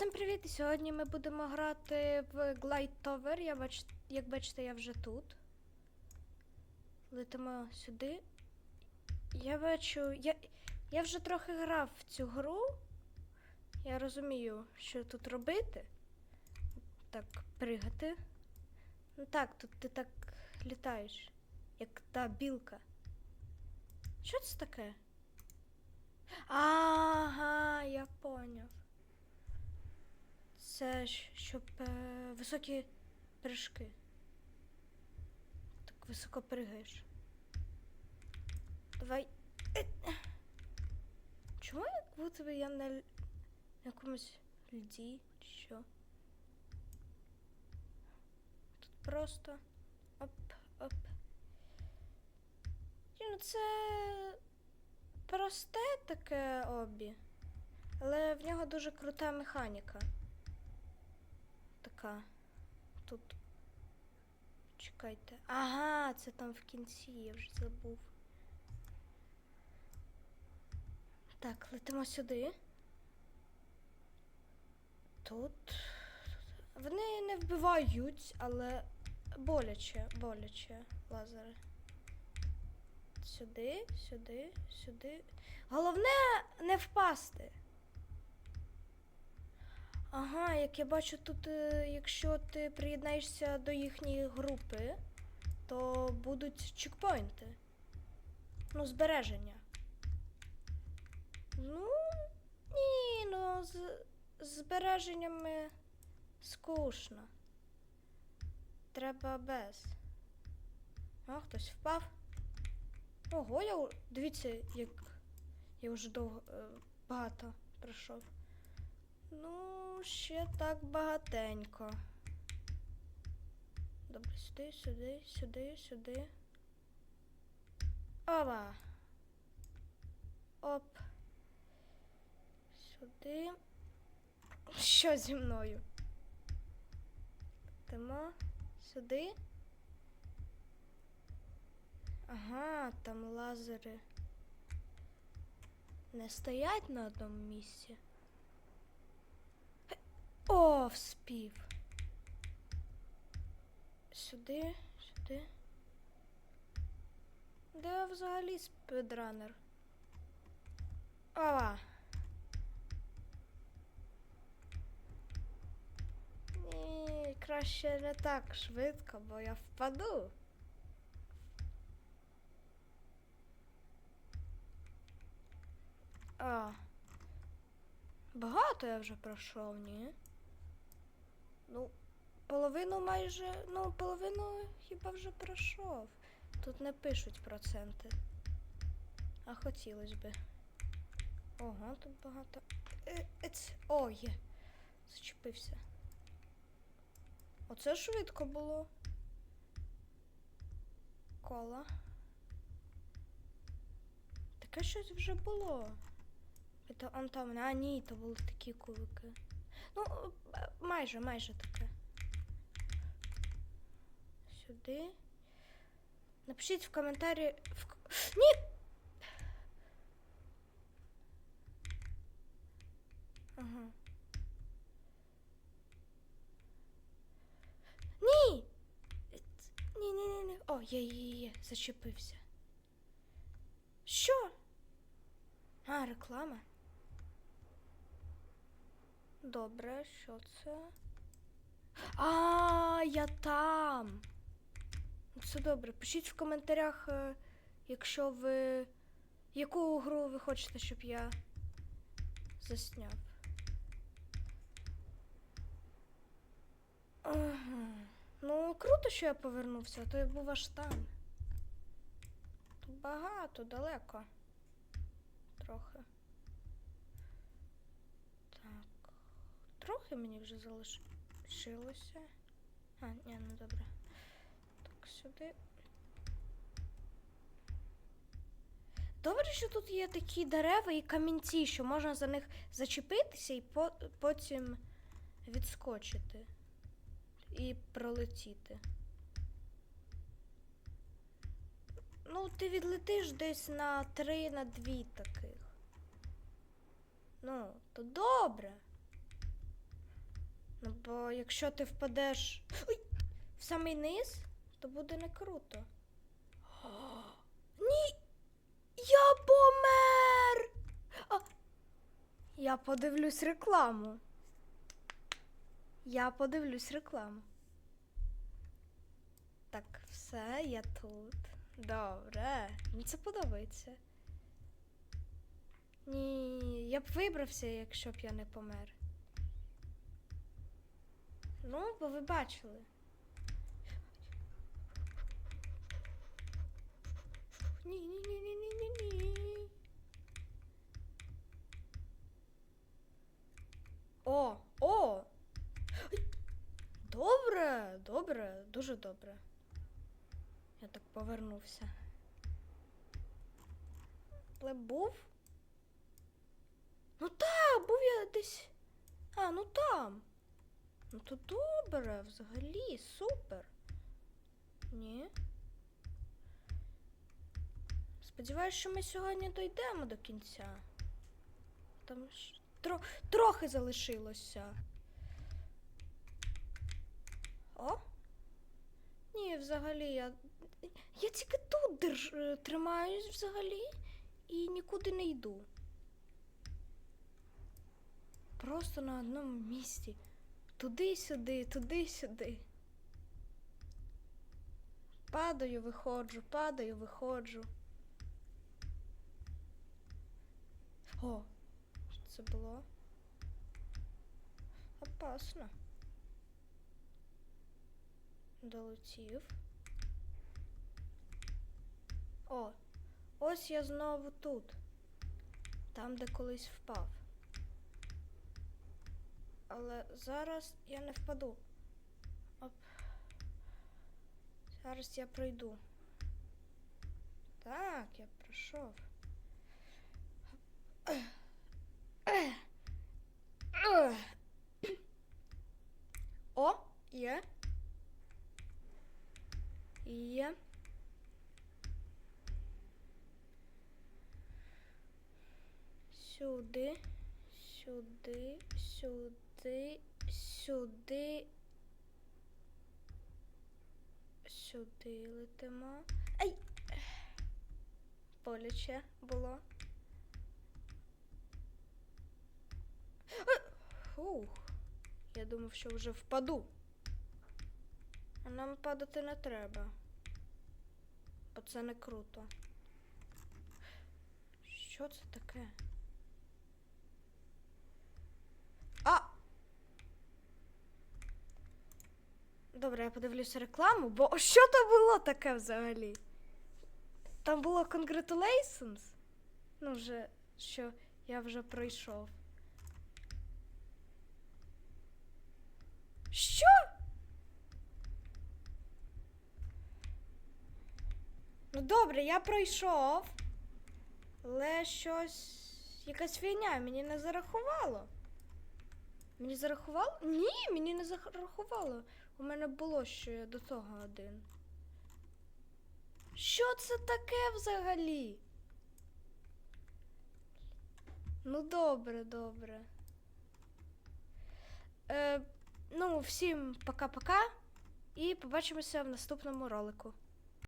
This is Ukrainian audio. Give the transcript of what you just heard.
Всім привіт! Сьогодні ми будемо грати в Glide Tower. Я бач... Як бачите, я вже тут. Летимо сюди. Я бачу. Я... я вже трохи грав в цю гру. Я розумію, що тут робити. Так, пригати. Ну так, тут ти так літаєш, як та білка. Що це таке? Ага, я поняв. Це щоб е, високі прыжки. Так високо пригаєш. Давай. Е. Чому як будто би я на якомусь льді чи що? Тут просто оп, оп. Ну це просте таке обі. Але в нього дуже крута механіка. Така. Тут. Чекайте. Ага, це там в кінці, я вже забув. Так, летимо сюди. Тут. Вони не вбивають, але боляче, боляче лазери. Сюди, сюди, сюди. Головне не впасти. Ага, як я бачу, тут, е, якщо ти приєднаєшся до їхньої групи, то будуть чекпоінти. Ну, збереження. Ну, ні, ну, з збереженнями скучно. Треба без. О, хтось впав. Ого, я дивіться, як я вже довго е, багато пройшов. Ну, ще так багатенько. Добре, сюди, сюди, сюди, сюди. Ова. Оп. Сюди. Що зі мною? Тимо. Сюди. Ага, там лазери не стоять на одному місці. О, вспів. Сюди, сюди. Де взагалі спідранер? Ова. Ні, краще не так швидко, бо я впаду. А. Багато я вже пройшов, ні? Ну, половину майже. Ну, половину хіба вже пройшов. Тут не пишуть проценти. А хотілося би. Ого, тут багато. Е, ец. О, є. Зачепився. Оце швидко було. Кола. Таке щось вже було. Это он там. А, ні, то були такі кубики. Ну, е, майже, майже таке. Сюди. Напишіть в коментарі. В... Ні! Ага. Ні! Ні, ні. О, є, є, є, зачепився. Що? А, реклама. Добре, що це? А, я там. Ну, Це добре. Пишіть в коментарях, е, якщо ви. Яку гру ви хочете, щоб я засняв. Ага. Ну, круто, що я повернувся, а то я був аж там. Тут багато, далеко. Трохи. Так. Трохи мені вже залишилося. А, ні, ну добре. Так, сюди. Добре, що тут є такі дерева і камінці, що можна за них зачепитися і по- потім відскочити і пролетіти. Ну, ти відлетиш десь на три, на дві таких. Ну, то добре. Ну, бо якщо ти впадеш Ой! в самий низ, то буде не круто. Ні! Я помер! А, я подивлюсь рекламу. Я подивлюсь рекламу. Так, все, я тут. Добре. Мені це подобається. Ні, я б вибрався, якщо б я не помер. Ну, бо ви бачили. Ні, ні, ні, ні, ні, ні, ні. О, о! Добре, добре, дуже добре. Я так повернувся. Але був? Ну так, був я десь. А, ну там. Ну то добре, взагалі, супер. Ні. Сподіваюсь, що ми сьогодні дійдемо до кінця. Там ж тро, трохи залишилося. О? Ні, взагалі я. Я тільки тут держ... тримаюсь взагалі і нікуди не йду. Просто на одному місці. Туди-сюди, туди-сюди. Падаю, виходжу, падаю, виходжу. О, що це було? Опасно. Долетів. О, ось я знову тут. Там, де колись впав. Але зараз я не впаду. Оп. Зараз я пройду. Так, я пройшов. О, є. Є. Сюди, сюди, сюди, сюди. Сюди летимо. Ай! Боляче було. Е, Фух. Я думав, що вже впаду. А нам падати не треба. Бо це не круто. Що це таке? А! Добре, я подивлюся рекламу, бо що то було таке взагалі? Там було congratulations. Ну, вже, що я вже пройшов. Що? Ну добре, я пройшов. Але щось. Якась фігня мені не зарахувало. Мені зарахувало? Ні, мені не зарахувало. У мене було ще до того один. Що це таке взагалі? Ну, добре, добре. Е, ну, всім пока-пока. І побачимося в наступному ролику.